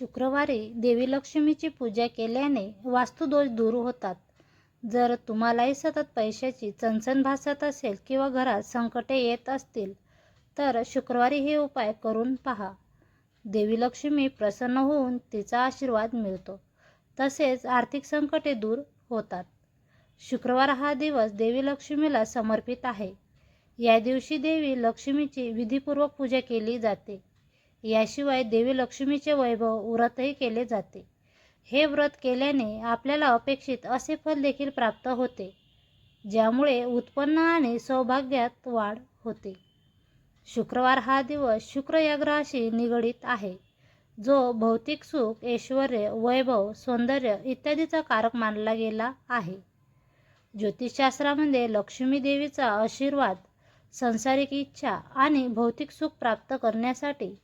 शुक्रवारी देवी लक्ष्मीची पूजा केल्याने वास्तुदोष दूर होतात. जर तुम्हालाही सतत पैशाची चणचण भासत असेल किंवा घरात संकटे येत असतील तर शुक्रवारी हे उपाय करून पहा. देवी लक्ष्मी प्रसन्न होऊन तिचा आशीर्वाद मिळतो. तसेच आर्थिक संकटे दूर होतात. शुक्रवार हा दिवस देवी लक्ष्मीला समर्पित आहे. या दिवशी देवी लक्ष्मीची विधीपूर्वक पूजा केली जाते. याशिवाय देवी लक्ष्मीचे वैभव व्रतही केले जाते. हे व्रत केल्याने आपल्याला अपेक्षित असे फल देखील प्राप्त होते ज्यामुळे उत्पन्न आणि सौभाग्यात वाढ होते. शुक्रवार हा दिवस शुक्र या ग्रहाशी निगडीत आहे जो भौतिक सुख ऐश्वर वैभव सौंदर्य इत्यादीचा कारक मानला गेला आहे. ज्योतिषशास्त्रामध्ये लक्ष्मी देवीचा आशीर्वाद संसारिक इच्छा आणि भौतिक सुख प्राप्त करण्यासाठी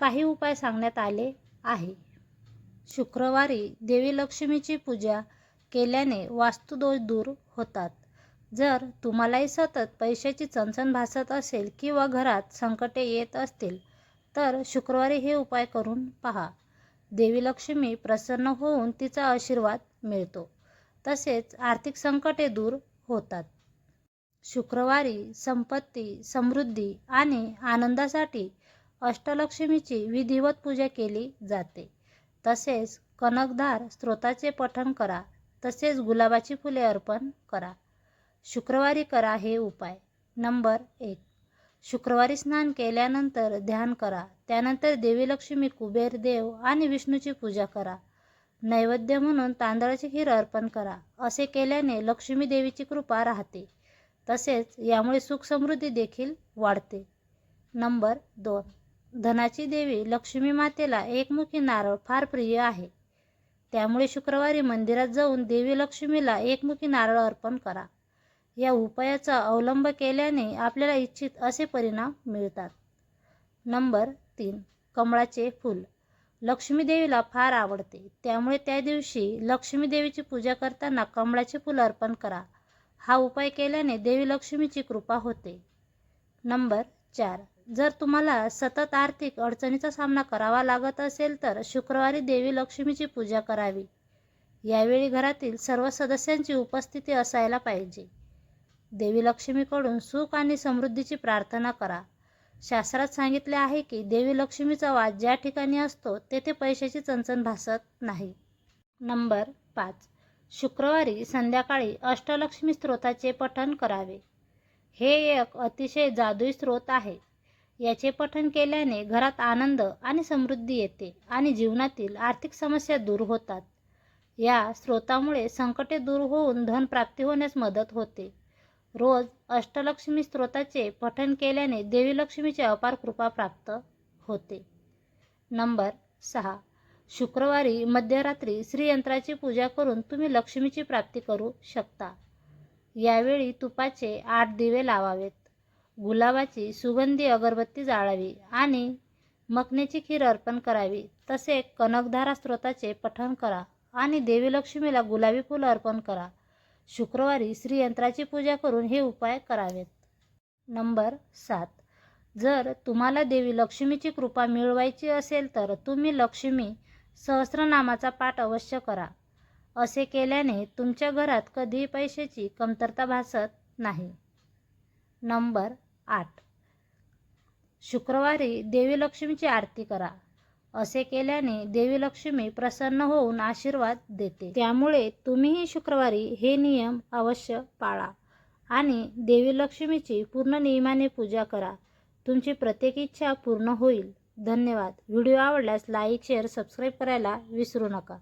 काही उपाय सांगण्यात आले आहे. शुक्रवारी देवी लक्ष्मीची पूजा केल्याने वास्तुदोष दूर होतात. जर तुम्हालाही सतत पैशाची चणचण भासत असेल किंवा घरात संकटे येत असतील तर शुक्रवारी हे उपाय करून पहा. देवी लक्ष्मी प्रसन्न होऊन तिचा आशीर्वाद मिळतो. तसेच आर्थिक संकटे दूर होतात. शुक्रवारी संपत्ती समृद्धी आणि आनंदासाठी अष्टलक्ष्मीची विधिवत पूजा केली जाते. तसेच कनकधार स्त्रोताचे पठण करा तसेच गुलाबाची फुले अर्पण करा. शुक्रवारी करा हे उपाय. नंबर एक. शुक्रवारी स्नान केल्यानंतर ध्यान करा. त्यानंतर देवी लक्ष्मी कुबेर देव आणि विष्णूची पूजा करा. नैवेद्य म्हणून तांदळाची खीर अर्पण करा. असे केल्याने लक्ष्मी देवीची कृपा राहते. तसेच यामुळे सुख समृद्धी देखील वाढते. नंबर दोन. धनाची देवी लक्ष्मी मातेला एकमुखी नारळ फार प्रिय आहे. त्यामुळे शुक्रवारी मंदिरात जाऊन देवी लक्ष्मीला एकमुखी नारळ अर्पण करा. या उपायाचा अवलंब केल्याने आपल्याला इच्छित असे परिणाम मिळतात. नंबर तीन कमळाचे फूल. लक्ष्मी देवीला फार आवडते. त्यामुळे त्या दिवशी लक्ष्मी देवीची पूजा करताना कमळाचे फूल अर्पण करा. हा उपाय केल्याने देवी लक्ष्मीची कृपा होते. नंबर चार जर तुम्हाला सतत आर्थिक अडचणीचा सामना करावा लागत असेल तर शुक्रवारी देवी लक्ष्मीची पूजा करावी. यावेळी घरातील सर्व सदस्यांची उपस्थिती असायला पाहिजे. देवी लक्ष्मीकडून सुख आणि समृद्धीची प्रार्थना करा. शास्त्रात सांगितले आहे की देवी लक्ष्मीचा वाद ज्या ठिकाणी असतो तेथे पैशाची चणचण भासत नाही. नंबर पाच. शुक्रवारी संध्याकाळी अष्टलक्ष्मी स्तोत्राचे पठण करावे. हे एक अतिशय जादुई स्रोत आहे. याचे पठण केल्याने घरात आनंद आणि समृद्धी येते आणि जीवनातील आर्थिक समस्या दूर होतात. या स्रोतामुळे संकटे दूर होऊन धनप्राप्ती होण्यास मदत होते. रोज अष्टलक्ष्मी स्त्रोताचे पठण केल्याने देवी लक्ष्मीची अपार कृपा प्राप्त होते. नंबर सहा. शुक्रवारी मध्यरात्री श्रीयंत्राची पूजा करून तुम्ही लक्ष्मीची प्राप्ती करू शकता. यावेळी तुपाचे आठ दिवे लावावेत. गुलाबाची सुगंधी अगरबत्ती जाळावी आणि मखण्याची खीर अर्पण करावी. तसे कनकधारा स्त्रोताचे पठण करा आणि देवी लक्ष्मीला गुलाबी फूल अर्पण करा. शुक्रवारी श्रीयंत्राची पूजा करून हे उपाय करावेत. नंबर सात. जर तुम्हाला देवी लक्ष्मीची कृपा मिळवायची असेल तर तुम्ही लक्ष्मी सहस्रनामाचा पाठ अवश्य करा. असे केल्याने तुमच्या घरात कधीही पैशाची कमतरता भासत नाही. नंबर आठ. शुक्रवारी देवी लक्ष्मीची आरती करा. असे केल्याने देवी लक्ष्मी प्रसन्न होऊन आशीर्वाद देते. त्यामुळे तुम्हीही शुक्रवारी हे नियम अवश्य पाळा आणि देवी लक्ष्मीची पूर्ण नियमाने पूजा करा. तुमची प्रत्येक इच्छा पूर्ण होईल. धन्यवाद. व्हिडिओ आवडल्यास लाईक शेअर सबस्क्राईब करायला विसरू नका.